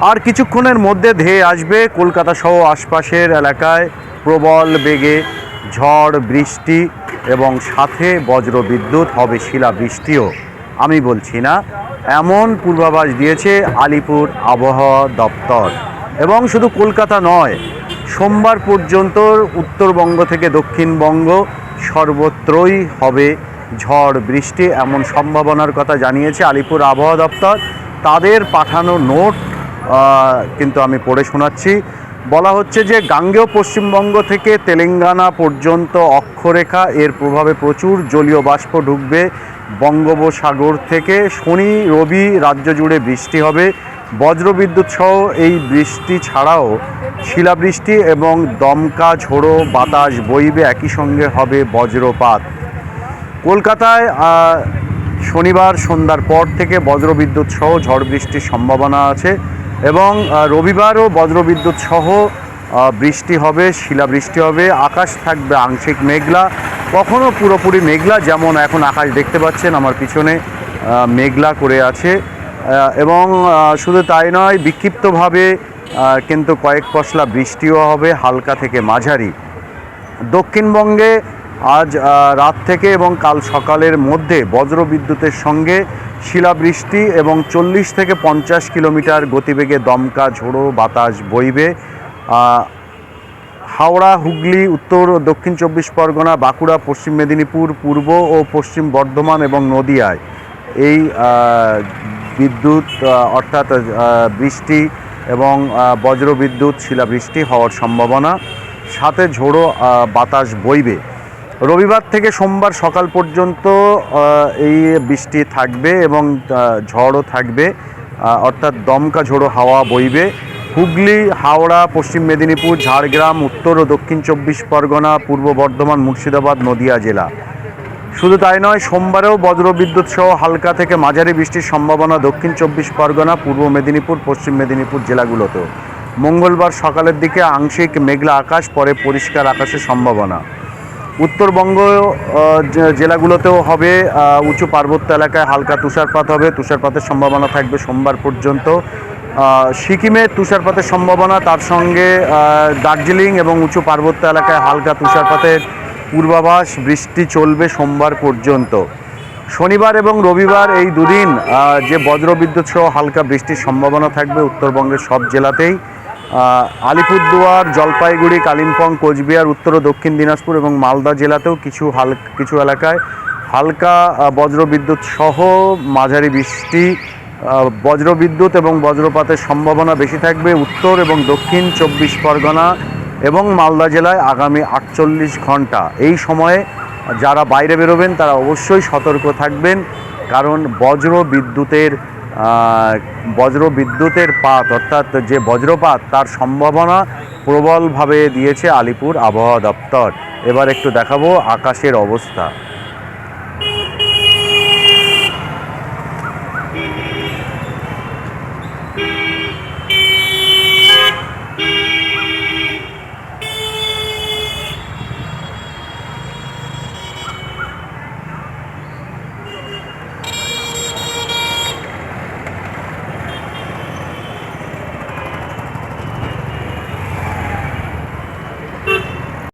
আর কিছুক্ষণের মধ্যে ধেয়ে আসবে কলকাতা সহ আশপাশের এলাকায় প্রবল বেগে ঝড়, বৃষ্টি এবং সাথে বজ্র বিদ্যুৎ হবে শিলা বৃষ্টিও আমি বলছি না, এমন পূর্বাভাস দিয়েছে আলিপুর আবহাওয়া দপ্তর। এবং শুধু কলকাতা নয়, সোমবার পর্যন্ত উত্তরবঙ্গ থেকে দক্ষিণবঙ্গ সর্বত্রই হবে ঝড়, বৃষ্টি এমন সম্ভাবনার কথা জানিয়েছে আলিপুর আবহাওয়া দপ্তর। তাদের পাঠানো নোট কিন্তু আমি পড়ে শোনাচ্ছি। বলা হচ্ছে যে গাঙ্গেয় পশ্চিমবঙ্গ থেকে তেলেঙ্গানা পর্যন্ত অক্ষরেখা, এর প্রভাবে প্রচুর জলীয় বাষ্প ঢুকবে বঙ্গোপসাগর থেকে। শনি, রবি রাজ্য জুড়ে বৃষ্টি হবে। বজ্রবিদ্যুৎ সহ এই বৃষ্টি ছাড়াও শিলাবৃষ্টি এবং দমকা, ঝোড়ো বাতাস বইবে একই সঙ্গে হবে বজ্রপাত। কলকাতায় শনিবার সন্ধ্যার পর থেকে বজ্রবিদ্যুৎ সহ ঝড় বৃষ্টির সম্ভাবনা আছে। এবং রবিবারও বজ্রবিদ্যুৎ সহ বৃষ্টি হবে শিলাবৃষ্টি হবে, আকাশ থাকবে আংশিক মেঘলা, কখনো পুরোপুরি মেঘলা, যেমন এখন আকাশ দেখতে পাচ্ছেন, আমার পিছনে মেঘলা করে আছে এবং শুধু তাই নয়, বিক্ষিপ্তভাবে কিন্তু কয়েক পশলা বৃষ্টিও হবে, হালকা থেকে মাঝারি। দক্ষিণবঙ্গে আজ রাত থেকে এবং কাল সকালের মধ্যে বজ্রবিদ্যুতের সঙ্গে শিলাবৃষ্টি এবং চল্লিশ থেকে পঞ্চাশ কিলোমিটার গতিবেগে দমকা, ঝোড়ো বাতাস বইবে। হাওড়া, হুগলি, উত্তর ও দক্ষিণ চব্বিশ পরগনা, বাঁকুড়া, পশ্চিম মেদিনীপুর, পূর্ব ও পশ্চিম বর্ধমান এবং নদিয়ায় এই বিদ্যুৎ অর্থাৎ বৃষ্টি এবং বজ্রবিদ্যুৎ, শিলাবৃষ্টি হওয়ার সম্ভাবনা। সাথে ঝোড়ো বাতাস বইবে। রবিবার থেকে সোমবার সকাল পর্যন্ত এই বৃষ্টি থাকবে এবং ঝড়ও থাকবে। অর্থাৎ দমকা ঝোড়ো হাওয়া বইবে। হুগলি, হাওড়া, পশ্চিম মেদিনীপুর, ঝাড়গ্রাম, উত্তর ও দক্ষিণ চব্বিশ পরগনা, পূর্ব বর্ধমান, মুর্শিদাবাদ, নদিয়া জেলা। শুধু তাই নয়, সোমবারেও বজ্রবিদ্যুৎ সহ হালকা থেকে মাঝারি বৃষ্টির সম্ভাবনা দক্ষিণ চব্বিশ পরগনা, পূর্ব মেদিনীপুর, পশ্চিম মেদিনীপুর জেলাগুলোতেও। মঙ্গলবার সকালের দিকে আংশিক মেঘলা আকাশ, পরে পরিষ্কার আকাশের সম্ভাবনা। উত্তরবঙ্গ জেলাগুলোতেও হবে উঁচু পার্বত্য এলাকায় হালকা তুষারপাত হবে। তুষারপাতের সম্ভাবনা থাকবে সোমবার পর্যন্ত। সিকিমে তুষারপাতের সম্ভাবনা, তার সঙ্গে দার্জিলিং এবং উঁচু পার্বত্য এলাকায় হালকা তুষারপাতের পূর্বাভাস। বৃষ্টি চলবে সোমবার পর্যন্ত। শনিবার এবং রবিবার এই দুদিন যে বজ্রবিদ্যুৎ সহ হালকা বৃষ্টির সম্ভাবনা থাকবে উত্তরবঙ্গের সব জেলাতেই। আলিপুরদুয়ার, জলপাইগুড়ি, কালিম্পং, কোচবিহার, উত্তর ও দক্ষিণ দিনাজপুর এবং মালদা জেলাতেও কিছু হাল কিছু এলাকায় হালকা বজ্রবিদ্যুৎ সহ মাঝারি বৃষ্টি বজ্রবিদ্যুৎ এবং বজ্রপাতের সম্ভাবনা বেশি থাকবে উত্তর এবং দক্ষিণ চব্বিশ পরগনা এবং মালদা জেলায় আগামী আটচল্লিশ ঘণ্টা। এই সময়ে যারা বাইরে বেরোবেন তারা অবশ্যই সতর্ক থাকবেন কারণ বজ্র বিদ্যুতের বজ্র বিদ্যুতের পাত, অর্থাৎ যে বজ্রপাত, তার সম্ভাবনা প্রবলভাবে দিয়েছে আলিপুর আবহাওয়া দপ্তর। এবার একটু দেখাবো আকাশের অবস্থা।